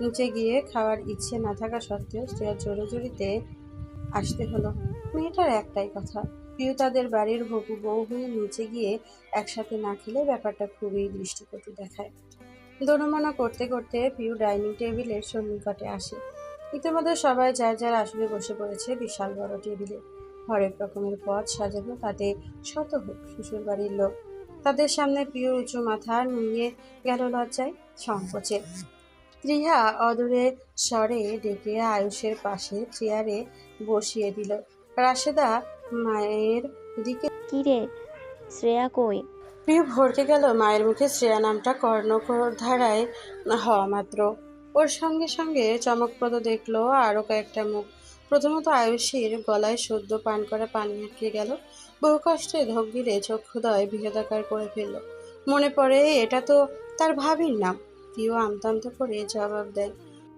নিচে গিয়ে খাওয়ার ইচ্ছে না থাকা সত্ত্বেও শ্রেয়ার জোরাজুরিতে আসতে হলো। মেয়েটার একটাই কথা, প্রিয় তাদের বাড়ির হবু বউ হয়ে নিচে গিয়ে একসাথে না খেলে ব্যাপারটা খুবই দৃষ্টিকটু দেখায়। দোনমনা করতে করতে পিউ ডাইনিং টেবিলের সন্নিকটে আসে। ইতিমধ্যে সবাই যার যার আসলে বসে পড়েছে বিশাল বড় টেবিলে। হরেক রকমের পদ সাজানো, তাতে শত হোক শ্বশুর বাড়ির লোক। তাদের সামনে প্রিয় উঁচু মাথা নুয়ে গেল লজ্জায় সংকোচে। ত্রিহা অদূরে স্বরে ডেকে আয়ুষের পাশে চেয়ারে বসিয়ে দিল। রাশেদা মায়ের দিকে কি রে শ্রেয়া কই? প্রিয় ভরকে গেল মায়ের মুখে। শ্রেয়া নামটা কর্ণধারায় হওয়া মাত্র। ওর সঙ্গে সঙ্গে চমকপ্রদ দেখল আরও কয়েকটা মুখ। প্রথমত আয়ুষীর গলায় সদ্য পান করা পানি আটকে গেল। বহু কষ্টে ধোক গিলে চক্ষুদয় বৃহদাকার করে ফেলল। মনে পড়ে এটা তো তার ভাবির নাম। প্রিয় আমতান্ত করে জবাব দেয়।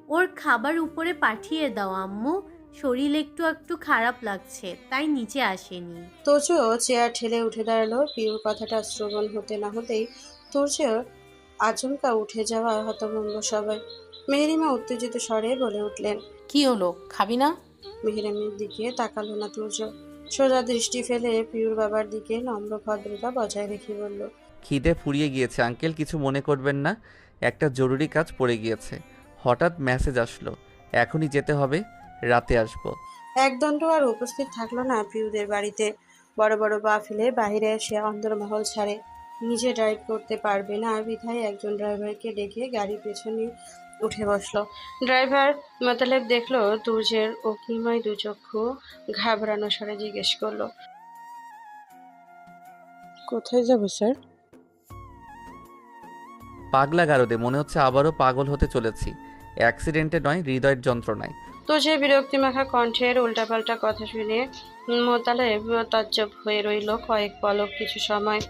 ওর খাবার উপরে পাঠিয়ে দাও আম্মু। শরীর একটু একটু খারাপ লাগছে তাই নিচে আসেনি। তোজো চেয়ার ঠেলে উঠে দাঁড়াল। পিউর কথাটা শ্রবণ হতে না হতেই তোজোর আচমকা উঠে যাওয়া হতভম্ব সবাই। মেহরিমা উত্তেজিত স্বরে বলে উঠলেন কি হলো? খাবি না? মেহরামের দিকে তাকালো না তুর্য সোজা দৃষ্টি ফেলে পিউর বাবার দিকে নম্র ভদ্রতা বজায় রেখে বলল খিদে ফুরিয়ে গিয়েছে আঙ্কেল কিছু মনে করবেন না? একটা জরুরি কাজ পড়ে গিয়েছে। হঠাৎ মেসেজ আসলো এখনই যেতে হবে রাতে আসব। একদণ্ড আর উপস্থিত থাকল না পিউদের বাড়িতে। বড় বড় পা ফেলে বাহিরে এসে অন্দরমহল ছাড়ে। নিজে ড্রাইভ করতে পারবে না বিধায় একজন ড্রাইভারকে ডেকে গাড়ির পেছনে উঠে বসল। ড্রাইভার মতলেব দেখল তুর্যের অগ্নিময় দুচক্ষু ঘাবড়ানো স্বরে জিজ্ঞেস করল কোথায় যাব স্যার? পাগলা গারদে, মনে হচ্ছে আবারও পাগল হতে চলেছি। অ্যাক্সিডেন্টে নয়, হৃদয়ের যন্ত্রণায়। তো যে বিরক্তিমাখা কণ্ঠের উল্টাপাল্টা কথা শুনে মোতালেব তাজ্জব হয়ে রইল কয়েক পলক কিছু সময়।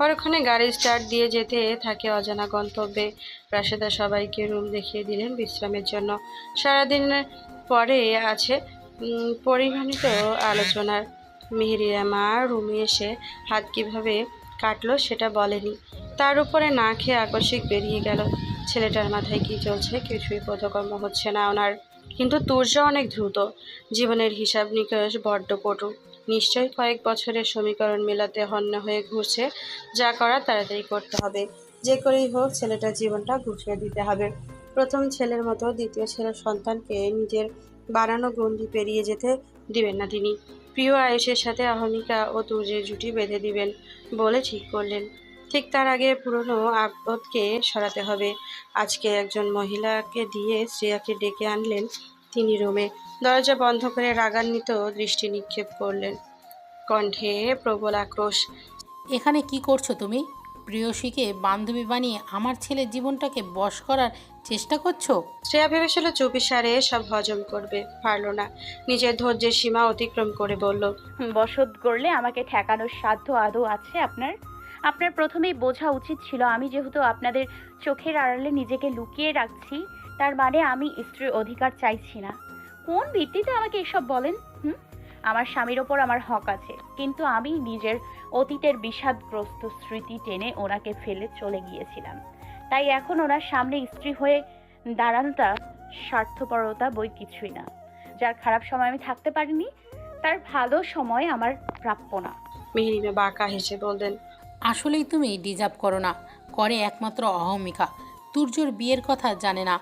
পরক্ষণে গাড়ি স্টার্ট দিয়ে যেতে থাকে অজানা গন্তব্যে। রাশেদা সবাইকে রুম দেখিয়ে দিলেন বিশ্রামের জন্য। সারাদিন পরে আছে পরিমাণিত আলোচনার। মিহিরিয়া মা রুমে এসে হাত কীভাবে কাটলো সেটা বলেনি। তার উপরে না খেয়ে আকস্মিক বেরিয়ে গেল। ছেলেটার মাথায় কি চলছে কিছুই বোধকর্ম হচ্ছে না ওনার। কিন্তু তুর্য অনেক দ্রুত। জীবনের হিসাব নিকাশ বড্ড পটু নিশ্চয়ই কয়েক বছরের সমীকরণ মেলাতে হন্য হয়ে ঘুরছে। যা করা তাড়াতাড়ি করতে হবে। যে করেই হোক ছেলেটার জীবনটা গুছিয়ে দিতে হবে। প্রথম ছেলের মতো দ্বিতীয় ছেলের সন্তানকে নিজের বাড়ানো গণ্ডি পেরিয়ে যেতে দিবেন না তিনি। প্রিয় আয়েশের সাথে আহনিকা ও তুর্যের জুটি বেঁধে দিবেন বলে ঠিক করলেন। ঠিক তার আগে পুরনো আপদকে সরাতে হবে। আজকে একজন মহিলাকে দিয়ে শ্রেয়াকে ডেকে আনলেন তিনি রুমে। দরজা বন্ধ করে রাগান্বিত দৃষ্টি নিক্ষেপ করলেন। কণ্ঠে প্রবল আক্রোশ। এখানে কি করছ তুমি? প্রিয়সীকে বান্ধবী বানিয়ে আমার ছেলের জীবনটাকে বশ করার চেষ্টা করছ? শ্রেয়া ভেবেছিল চুপিসারে সব হজম করবে পারল না। নিজের ধৈর্যের সীমা অতিক্রম করে বলল বসত করলে আমাকে ঠেকানোর সাধ্য আদৌ আছে আপনার? আপনার প্রথমেই বোঝা উচিত ছিল আমি যেহেতু আপনাদের চোখের আড়ালে নিজেকে লুকিয়ে রাখছি তার মানে আমি স্ত্রীর অধিকার চাইছি না। কোন ভিত্তিতে আমাকে এসব বলেন হুম? আমার স্বামীর ওপর আমার হক আছে। কিন্তু আমি নিজের অতীতের বিষাদগ্রস্ত স্মৃতি টেনে ওনাকে ফেলে চলে গিয়েছিলাম। তাই এখন ওনার সামনে স্ত্রী হয়ে দাঁড়ানোটা স্বার্থপরতা বই কিছুই না। যার খারাপ সময় আমি থাকতে পারিনি তার ভালো সময় আমার প্রাপ্য না। মেহরিমা বাঁকা হেসে বললেন আসলেই তুমি ডিজার্ভ করো না। করে একমাত্র অহমিকা। তুর্যর বিয়ের কথা জানে না।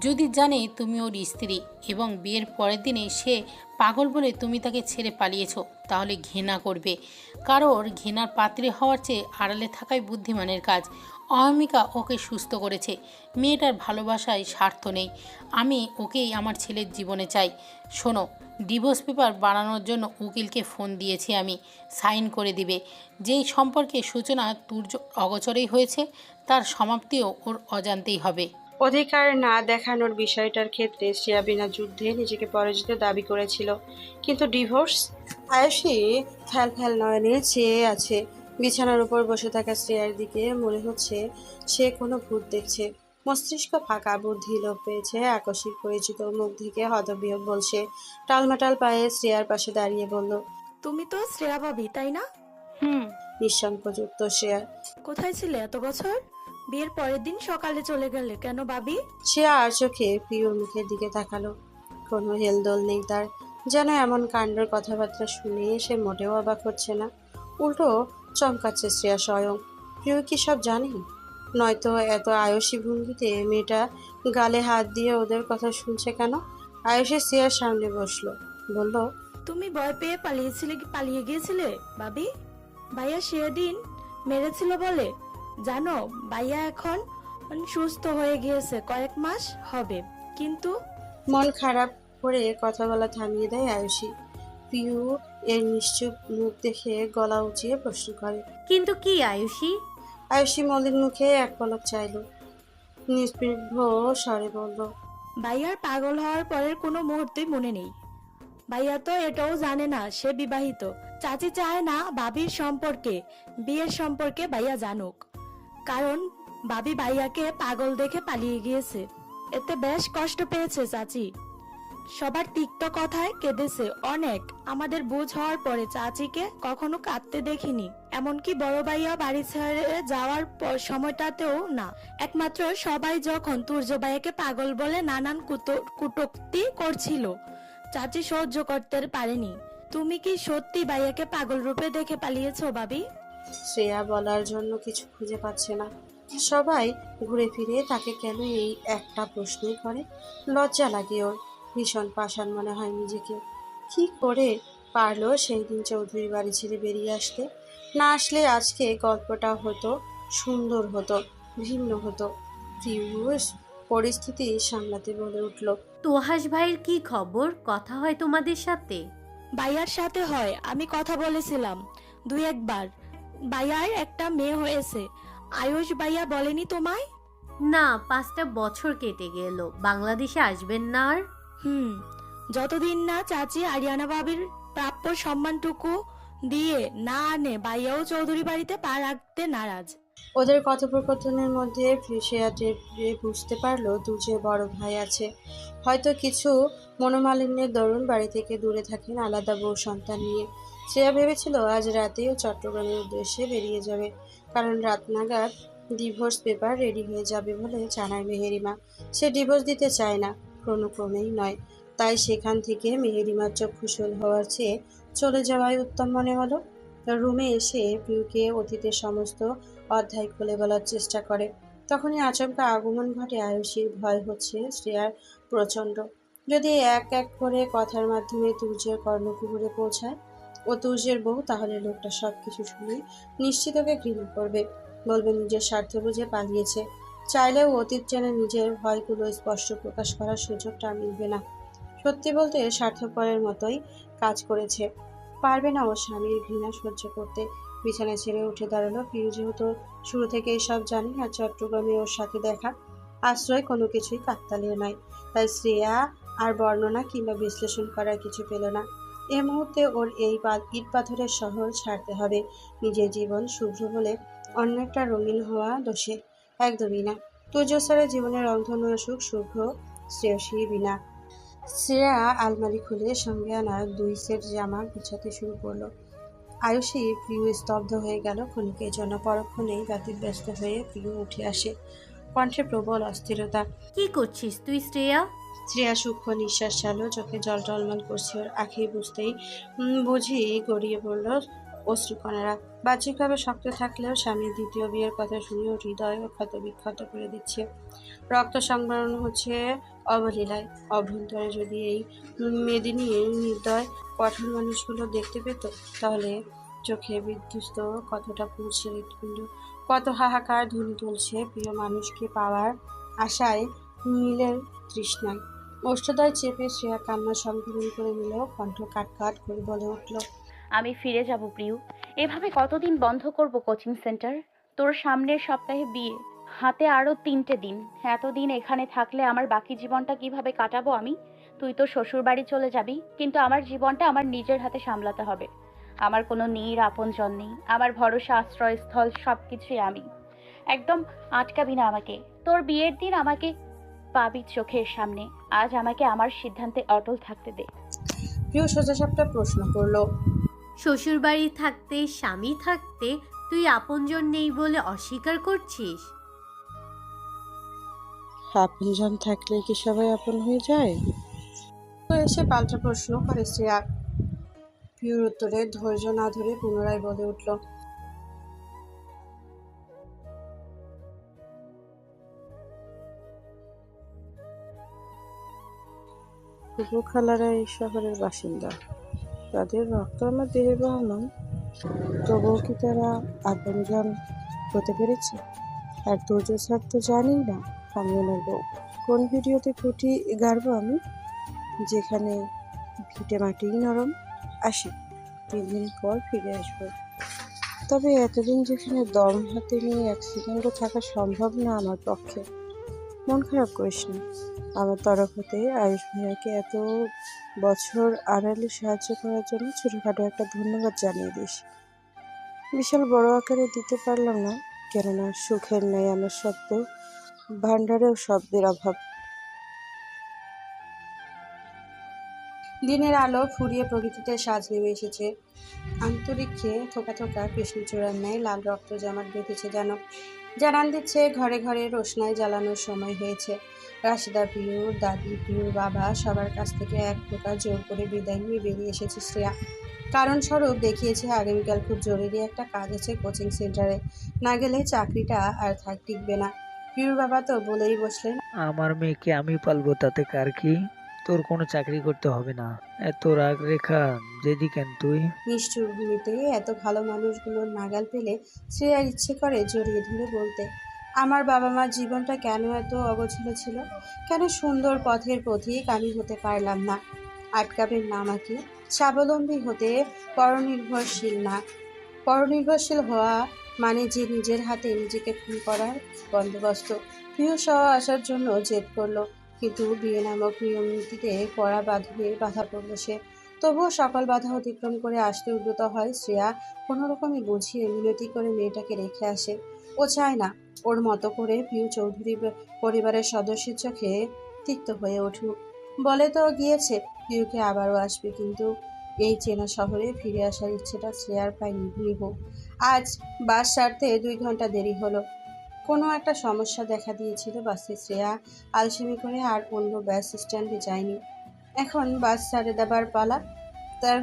যদি জানে তুমি ওর স্ত্রী এবং বিয়ের পরের দিনে সে পাগল বলে তুমি তাকে ছেড়ে পালিয়েছ, তাহলে ঘৃণা করবে। কারোর ঘৃণার পাত্রে হওয়ার চেয়ে আড়ালে থাকাই বুদ্ধিমানের কাজ। অহমিকা ওকে সুস্থ করেছে। মেয়েটার ভালোবাসায় স্বার্থ নেই। আমি ওকেই আমার ছেলের জীবনে চাই। শোনো, ডিভোর্স পেপার বানানোর জন্য উকিলকে ফোন দিয়েছি আমি। সাইন করে দিবে। যেই সম্পর্কে সূচনা তুর্য অগচরেই হয়েছে, তার সমাপ্তিও ওর অজান্তেই হবে। অধিকার না দেখানোর বিষয়টার ক্ষেত্রে শ্রেয়া বিনা যুদ্ধে নিজেকে পরাজিত দাবি করেছিল। কিন্তু ডিভোর্স আয়সী ফ্যাল ফ্যাল নয়নে চেয়ে আছে। বিছানার উপর বসে থাকা শ্রেয়ার দিকে মনে হচ্ছে সে কোনো ভূত দেখছে। মস্তিষ্ক ফাঁকা বুদ্ধি লোপ পেয়েছে আকস্মিক পরিচিত মুখ থেকে হতবিয়োগ বলছে। টালমাটাল পায়ে শ্রেয়ার পাশে দাঁড়িয়ে বলল তুমি তো শ্রেয়া ভাবি তাই না? হুম। নিঃসংকোচুক্ত শ্রেয়া কোথায় ছিলে এত বছর? বিয়ের পরের দিন সকালে চলে গেলে কেন ভাবি? সে আর চোখে প্রিয়র মুখের দিকে তাকালো। কোনো হেলদোল নেই তার। যেন এমন কাণ্ডের কথাবার্তা শুনে সে মোটেও অবাক হচ্ছে না। উল্টো চমকাচ্ছে শ্রেয়া স্বয়ং। প্রিয় কি সব জানি? নয়তো এত আয়সী ভঙ্গিতে মেয়েটা গালে হাত দিয়ে ওদের কথা শুনছে কেন? আয়ুষী শ্রেয়ার সামনে বসল। বলল তুমি ভয় পেয়ে পালিয়েছিলে কি পালিয়ে গিয়েছিলে ভাবি? ভাইয়া সেদিন মেরেছিল বলে জানো ভাইয়া এখন সুস্থ হয়ে গিয়েছে কয়েক মাস হবে। কিন্তু মন খারাপ করে কথা বলা থামিয়ে দেয় আয়ুষী। পিউ এর নিশ্চুপ মুখ দেখে গলা উঁচিয়ে প্রশ্ন করে। কিন্তু কি আয়ুষী? আয়ুষী মলিন মুখে এক পলক চাইল। নিস্পৃহ স্বরে বলল ভাইয়ার পাগল হওয়ার পরের কোনো মুহূর্তই মনে নেই। ভাইয়া তো এটাও জানে না সে বিবাহিত। চাচি চায় না বাবির সম্পর্কে বিয়ের সম্পর্কে ভাইয়া জানুক। কারণ বাবি ভাইয়াকে পাগল দেখে পালিয়ে গিয়েছে। এতে বেশ কষ্ট পেয়েছে চাচি। সবার তিক্ত কথায় কেঁদেছে অনেক। আমাদের বুঝ হওয়ার পরে চাচিকে কখনো কাঁদতে দেখিনি। এমনকি বড় ভাইয়া বাড়ি ছেড়ে যাওয়ার সময়টাতেও না। একমাত্র সবাই যখন তুর্য ভাইয়াকে পাগল বলে নানান কুতো- কুটোক্তি করছিল, চাচি সহ্য করতে পারেনি। তুমি কি সত্যি ভাইয়াকে পাগল রূপে দেখে পালিয়েছো ভাবি শ্রেয়া বলার জন্য কিছু খুঁজে পাচ্ছে না। সবাই ঘুরে ফিরে তাকে কেন এই একটা প্রশ্নই করে। লজ্জা লাগে ওর। ভীষণ পাষাণ মনে হয় নিজেকে। কি করে পারল সেই দিন চৌধুরী বাড়ি ছেড়ে বেরিয়ে আসতে? না আসলে আজকে গল্পটা হতো সুন্দর হতো ভিন্ন হতো। পিয়ুষ পরিস্থিতি সামলাতে বলে উঠল তোহাস ভাইয়ের কি খবর? কথা হয় তোমাদের সাথে। ভাইয়ার সাথে হয় আমি কথা বলেছিলাম দুই একবার। ভাইয়ার একটা মেয়ে হয়েছে। আয়ুষ ভাইয়া বলেনি তোমায়? না পাঁচটা বছর কেটে গেল। বাংলাদেশে আসবেন না আর? হুম যতদিন না চাচি আরিয়ানা বাবির প্রাপ্য সম্মানটুকু দিয়ে না আনে ভাইয়াও চৌধুরী বাড়িতে পা রাখতে নারাজ। ওদের কথোপকথনের মধ্যে পেয়ে বুঝতে পারল দুজে বড় ভাই আছে। হয়তো কিছু মনোমালিন্যের দরুন বাড়ি থেকে দূরে থাকেন আলাদা বউ সন্তান নিয়ে। শ্রেয়া ভেবেছিল আজ রাতেও চট্টগ্রামের উদ্দেশ্যে বেরিয়ে যাবে, কারণ রাত নাগাদ ডিভোর্স পেপার রেডি হয়ে যাবে বলে জানায় মেহেরিমা। সে ডিভোর্স দিতে চায় না কোনো ক্রমেই নয়। তাই সেখান থেকে মেহেরিমার চক্ষুশূল হওয়ার চেয়ে চলে যাওয়াই উত্তম মনে হলো। রুমে এসে পিউকে অতীতের সমস্ত অধ্যায় খুলে বলার চেষ্টা করে। তখনই আচমকা আগমন ঘটে আয়ুষীর ভয় হচ্ছে শ্রেয়ার প্রচণ্ড। যদি এক এক করে কথার মাধ্যমে তুর্যের কর্ণকুহুরে পৌঁছায় ও তুর্যের বউ, তাহলে লোকটা সব কিছু শুনে নিশ্চিত ওকে ঘৃণা করবে। বলবে, নিজের স্বার্থ বুঝে পালিয়েছে। চাইলেও অতীত জেনে নিজের ভয়গুলো স্পষ্ট প্রকাশ করার সুযোগটা মিলবে না। সত্যি বলতে স্বার্থপরের মতোই কাজ করেছে। পারবে না ওর স্বামীর ঘৃণা সহ্য করতে। বিছানা ছেড়ে উঠে দাঁড়াল প্রিয় যেহেতু শুরু থেকেই সব জানি আর চট্টগ্রামে ওর সাথে দেখা। আশ্রয় কোনো কিছুই কাকতালীয় নয়। তাই শ্রেয়া আর বর্ণনা কিংবা বিশ্লেষণ করার কিছু পেল না। এ মুহূর্তে ওর এই ইট পাথরের শহর ছাড়তে হবে। নিজের জীবন শুভ্র বলে অন্য একটা রঙিন হওয়া দোষে একদমই না। তুর্যস্বরের জীবনের রংধনু সুখ শুভ্র, শ্রেয়সী বিনা। শ্রেয়া আলমারি খুলে সঙ্গে আনা দুই সেট জামা গুছাতে শুরু করল। আয়ুষী প্রিয় স্তব্ধ হয়ে গেল ক্ষণিকের জন্য। পরক্ষণেই ব্যতিব্যস্ত হয়ে প্রিয় উঠে আসে। কণ্ঠে প্রবল অস্থিরতা। কি করছিস তুই শ্রেয়া? শ্রেয়া সূক্ষ্ম নিঃশ্বাস চালো চোখে জল টলমল করছে ওর আখি বুঝতেই। উম, বুঝি গড়িয়ে পড়ল অশ্রুকণারা। বাহ্যিকভাবে শক্ত থাকলেও স্বামীর দ্বিতীয় বিয়ের কথা শুনে ওর হৃদয় ও ক্ষত বিক্ষত করে দিচ্ছে। রক্ত সংবরণ হচ্ছে অবলীলায়। অভ্যন্তরে যদি এই মেদিনী নির্দয় কঠোর মানুষগুলো দেখতে পেত তাহলে চোখে বিধ্বস্ত কতটা পুড়ছে হৃৎপিণ্ড কত হাহাকার ধ্বনি তুলছে প্রিয় মানুষকে পাওয়ার আশায় নীলের তৃষ্ণায়। ওষ্ঠদয় চেপে শ্রেয়া কান্না সংকলন করে নিলেও কণ্ঠ কাট কাট করে বলে উঠল, আমি ফিরে যাব প্রিয়। এভাবে কতদিন বন্ধ করব কোচিং সেন্টার? তোর সামনের সপ্তাহে বিয়ে, হাতে আরও তিনটে দিন। এতদিন এখানে থাকলে আমার বাকি জীবনটা কীভাবে কাটাবো আমি? তুই তো শ্বশুর বাড়ি চলে যাবি, কিন্তু আমার জীবনটা আমার নিজের হাতে সামলাতে হবে। আমার কোনো নীর আপনজন নেই আমার ভরসা আশ্রয়স্থল সব কিছুই আমি। একদম আটকাবি না আমাকে। তোর বিয়ের দিন আমাকে পাবি চোখের সামনে। আজ আমাকে আমার সিদ্ধান্তে অটল থাকতে দে। প্রিয় সোজাসাপটা প্রশ্ন করল শ্বশুরবাড়ি থাকতে স্বামী থাকতে তুই আপনজন নেই বলে অস্বীকার করছিস? আপনজন থাকলে কি সবাই আপন হয়ে যায়? তো এসে পাল্টা প্রশ্ন করে শ্রেয়া। পিউর উত্তরে ধৈর্য না ধরে পুনরায় বলে উঠল উপখালারা এই শহরের বাসিন্দা। তাদের রক্ত আমার দেহে বহমান। তবুও কি তারা আপনজন হতে পেরেছে? আর ধৈর্য ছাড় তো জানি না। আমি ওনার বউ। কোন ভিডিওতে ফুটি গাড়বো আমি? যেখানে ভিটে মাটি নরম আসি। তিন দিন পর ফিরে আসব। তবে এতদিন যেখানে দম হাতে নিয়ে এক থাকা সম্ভব না আমার পক্ষে। মন খারাপ করিস না। আমার তরফ হতে আয়ুষ ভাইয়াকে এত বছর আড়ালে সাহায্য করার জন্য ছোটোখাটো একটা ধন্যবাদ জানিয়ে দিস। বিশাল বড় আকারে দিতে পারলাম না, কেননা সুখের নেই আমার শব্দ ভাণ্ডারেও শব্দের অভাব। দিনের আলো ফুরিয়ে প্রকৃতিতে সাজ নেমে এসেছে। আন্তরিক্ষে থোকা থোকা কৃষ্ণচূড়ার ন্যায় লাল রক্ত জমাট বেঁধেছে যেন। জানান দিচ্ছে, ঘরে ঘরে রোশনাই জ্বালানোর সময় হয়েছে। রাশিদা পিউর দাদি পিউর বাবা সবার কাছ থেকে এক প্রকার জোর করে বিদায় নিয়ে বেরিয়ে এসেছে শ্রেয়া। কারণস্বরূপ দেখিয়েছে, আগামীকাল খুব জরুরি একটা কাজ আছে কোচিং সেন্টারে। না গেলে চাকরিটা আর থাক, টিকবে না। পিউর বাবা তো বলেই বসলেন, আমার মেয়েকে আমি পালবো, তাতে কার কি? তোর কোনো চাকরি করতে হবে না। এত রাগ রেখা যেদি কেন তুই? নিষ্ঠুর ভূমিতে এত ভালো মানুষগুলোর নাগাল পেলে শ্রেয়ার ইচ্ছে করে জড়িয়ে ধরে বলতে, আমার বাবা মার জীবনটা কেন এত অগোছলো ছিল? কেন সুন্দর পথের পথিক আমি হতে পারলাম না? আটকাবেন না আমাকে? স্বাবলম্বী হতে পরনির্ভরশীল না? পরনির্ভরশীল হওয়া মানে যে নিজের হাতে নিজেকে খুন করার বন্দোবস্ত। প্রিয় সহ আসার জন্য জেদ করল। কিন্তু বিয়ে নামক নিয়ম নীতিতে পড়া বাঁধবে বাধা পড়ল সে। তবুও সকল বাধা অতিক্রম করে আসতে উদ্যত হয় শ্রেয়া। কোনো রকমে বুঝিয়ে মিনতি করে মেয়েটাকে রেখে আসে। ও চায় না, ওর মতো করে পিউ চৌধুরী পরিবারের সদস্যের চোখে তিক্ত হয়ে উঠুক। বলে তো গিয়েছে, পিউকে আবারও আসবে কিন্তু এই চেনা শহরে ফিরে আসার ইচ্ছেটা শ্রেয়ার প্রায় নিভৃহ আজ বাস ছাড়তে দুই ঘণ্টা দেরি হলো। কোনো একটা সমস্যা দেখা দিয়েছিল বাসে শ্রেয়া, আলসেমি করে আর অন্য বাস স্ট্যান্ডে যায়নি। এখন বাস ছাড়ে দেবার পালা। তার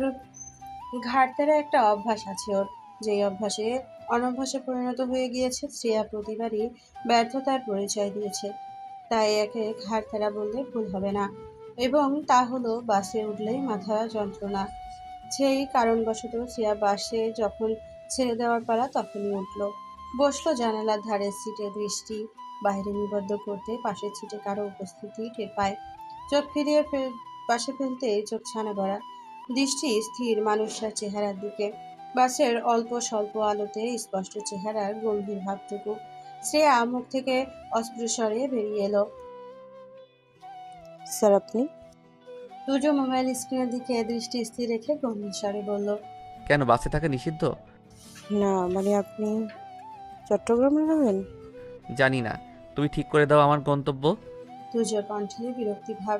ঘাটতেরা একটা অভ্যাস আছে ওর, যেই অভ্যাসে অনভ্যাসে পরিণত হয়ে গিয়েছে শ্রেয়া প্রতিবারই ব্যর্থতার পরিচয় দিয়েছে। তাই একে ঘাটতেরা বললে ভুল হবে না এবং তা হলো বাসে উঠলেই মাথা যন্ত্রণা। সেই কারণবশত শ্রেয়া বাসে যখন ছেড়ে দেওয়ার পালা তখনই উঠল। বসল জানালার ধারের সিটে দৃষ্টি বাইরে নিবদ্ধ করতে পাশের সিটে কারও উপস্থিতি টের পায়। চোখ ফিরিয়ে পাশে ফেলতে চোখ ছানা ভরা দৃষ্টি স্থির মানুষটার চেহারার দিকে। বাসের অল্প স্বল্প আলোতে স্পষ্ট চেহারার গম্ভীর ভাবটুকু। শ্রেয়া মুখ থেকে অস্পৃশরে বেরিয়ে এলো। স্যার আপনি? দুজো মোবাইল স্ক্রিনের দিকে দৃষ্টি স্থির রেখে গম্ভীর স্বরে বলল কেন বাসে থাকা নিষিদ্ধ? না মানে আপনি চট্টগ্রামে যাবেন জানি না। তুমি ঠিক করে দাও আমার গন্তব্য। দুজোর কণ্ঠে বিরক্তি ভাব।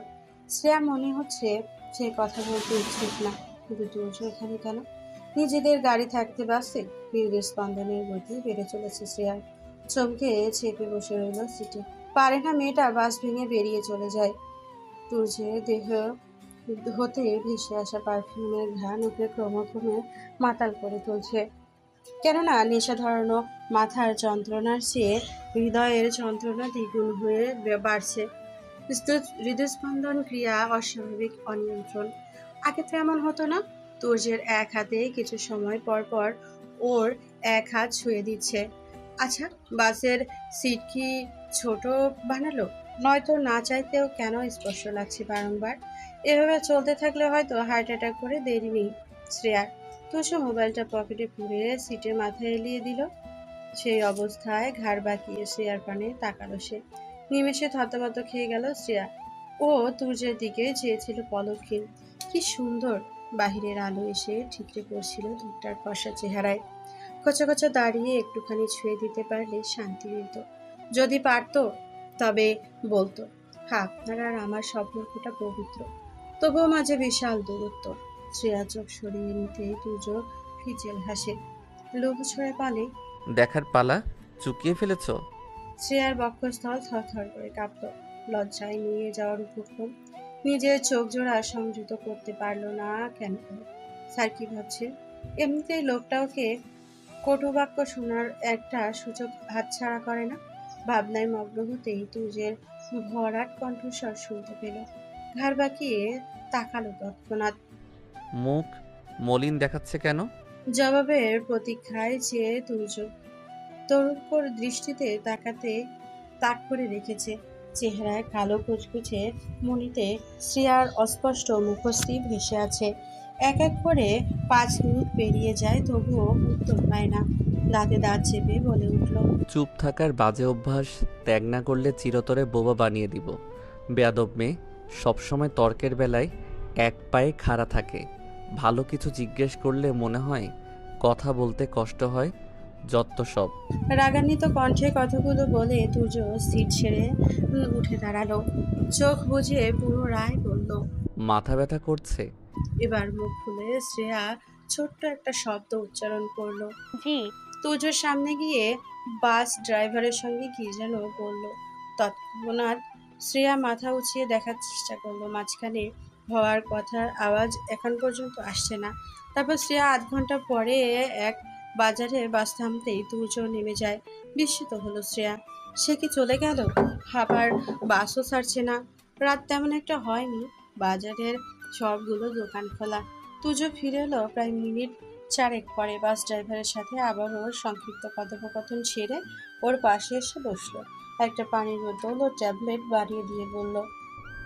শ্রেয়া মনে হচ্ছে সে কথা বলতে ইচ্ছুক না কিন্তু দুজো এখানে কেন? নিজেদের গাড়ি থাকতে বাসে হৃদয় স্পন্দনের গতি বেড়ে চলেছে শ্রেয়ার। চমকে চেপে বসে রইল সিটে। পারে না মেয়েটা বাস ভেঙে বেরিয়ে চলে যায়। তুর্যের দেহ হতে ভেসে আসা পারফিউমের ঘ্রাণ ওকে ক্রমক্রমে মাতাল করে তুলছে। কেননা নেশা ধরানো মাথার যন্ত্রণার চেয়ে হৃদয়ের যন্ত্রণা দ্বিগুণ হয়ে বাড়ছে। হৃদস্পন্দন ক্রিয়া অস্বাভাবিক, অনিয়ন্ত্রণ। আগে তো এমন হতো না তুর্যের এক হাতে কিছু সময় পর পর ওর এক হাত ছুঁয়ে দিচ্ছে। আচ্ছা বাসের সিট কি ছোট বানালো? নয়তো না চাইতেও কেন স্পর্শ লাগছে বারংবার? এভাবে চলতে থাকলে হয়তো হার্ট অ্যাটাক করে দেরি নেই, শ্রেয়ার। তুষো মোবাইলটা পকেটে পুরে সিটের মাথায় এলিয়ে দিল। সেই অবস্থায় ঘাড় বাঁকিয়ে শ্রেয়ার পানে তাকালো সে। নিমেষে থতমত খেয়ে গেল শ্রেয়া। ও তুর্যের দিকে চেয়েছিল পলকহীন। কি সুন্দর! বাহিরের আলো এসে ঠিকরে পড়ছিল ধূপটার ফসা চেহারায়। কচা কচা দাঁড়িয়ে একটুখানি ছুঁয়ে দিতে পারলে শান্তি মিলত। যদি পারতো, তবে বলতো হ্যাঁ আপনার আর আমার সম্পর্কটা পবিত্র। তবুও মাঝে বিশাল দূরত্ব। শ্রেয়া চোখ সরিয়ে নিতে তুর্য ফিচেল হাসে। লোভ ছড়ে পালে। দেখার পালা চুকিয়ে ফেলেছো? শ্রেয়ার বক্ষস্থল থরথর করে কাঁপল লজ্জায় নিয়ে যাওয়ার উপক্রম। নিজের চোখ জোড়া সংযত করতে পারল না কেন? স্যার কি ভাবছে? এমনিতেই লোকটা ওকে কটুবাক্য শোনার একটা সুযোগ হাতছাড়া করে না। ভাবনায় মগ্ন হতেই তুজের ভরাট কণ্ঠস্বর শুনতে পেল। ঘাড় বাঁকিয়ে তাকালো তৎক্ষণাৎ। মুখ মলিন দেখাচ্ছে কেন? জবাবের প্রতীক্ষায় যে তুর্য তরুকর দৃষ্টিতে তাকাতে তাক করে রেখেছে চেহারায় কালো কুচকুচে মনিতে শ্রিয়ার অস্পষ্ট মুখশ্রী ভেসে আছে। এক এক করে পাঁচ মিনিট পেরিয়ে যায় তবুও উত্তর পায় না। দাঁতে দাঁত চেপে বলে উঠল চুপ থাকার বাজে অভ্যাস ত্যাগ না করলে চিরতরে বোবা বানিয়ে দিব। বেয়াদব মেয়ে সবসময় তর্কের বেলায় এক পায়ে খাড়া থাকে। ভালো কিছু জিজ্ঞেস করলে মনে হয় কথা বলতে কষ্ট হয় যত সব। রাগান্বিত কণ্ঠে কথাগুলো বলে তুর্য সিট ছেড়ে উঠে দাঁড়াল। চোখ বুঝে পুনরায় বলল মাথা ব্যথা করছে? এবার মুখ খুলে শ্রেয়া ছোট্ট একটা শব্দ উচ্চারণ করল। জি। তুজোর সামনে গিয়ে বাস ড্রাইভারের সঙ্গে কি যেন বলল। তৎক্ষণাৎ শ্রেয়া মাথা উঁচিয়ে দেখার চেষ্টা করল মাঝখানে হওয়ার কথার আওয়াজ এখন পর্যন্ত আসছে না। তারপর শ্রেয়া আধ ঘণ্টা পরে এক বাজারে বাস থামতেই তুর্য নেমে যায়। বিস্মিত হলো শ্রেয়া। সে কি চলে গেল? আবার বাসও ছাড়ছে না। রাত তেমন একটা হয়নি। বাজারের সবগুলো দোকান খোলা। তুজো ফিরে এলো প্রায় মিনিট চারেক পরে। বাস ড্রাইভারের সাথে আবার ওর সংক্ষিপ্ত কথোপকথন ছেড়ে ওর পাশে এসে বসল। একটা পানির বোতল ও ট্যাবলেট বাড়িয়ে দিয়ে বলল,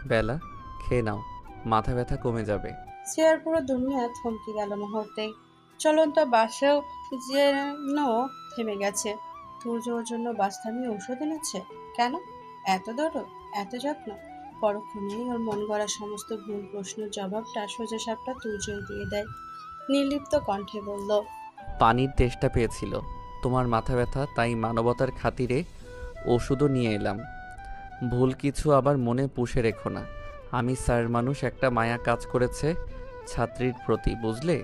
বেলা, খেয়ে নাও। মাথা ব্যথা কমে যাবে। চেয়ার পুরো দুনিয়া থমকে গেল মুহূর্তে। চলন্ত বাসেও যেন থেমে গেছে। সূর্য জন্য বাস থামিয়ে ঔষধ এনেছে। কেন? এত দরদ এত যত্ন। পরক্ষণেই ওর মন গড়া সমস্ত ভুল প্রশ্নের জবাবটা সোজা সাপটা তুর্যই দিয়ে দেয়। নির্লিপ্ত কণ্ঠে বলল পানির তেষ্টা পেয়েছিল। তোমার মাথা ব্যথা তাই মানবতার খাতিরে ওষুধও নিয়ে এলাম। ভুল কিছু আবার মনে পুষে রেখো না। আমি স্যার মানুষ একটা মায়া কাজ করেছে ছাত্রীর প্রতি বুঝলে?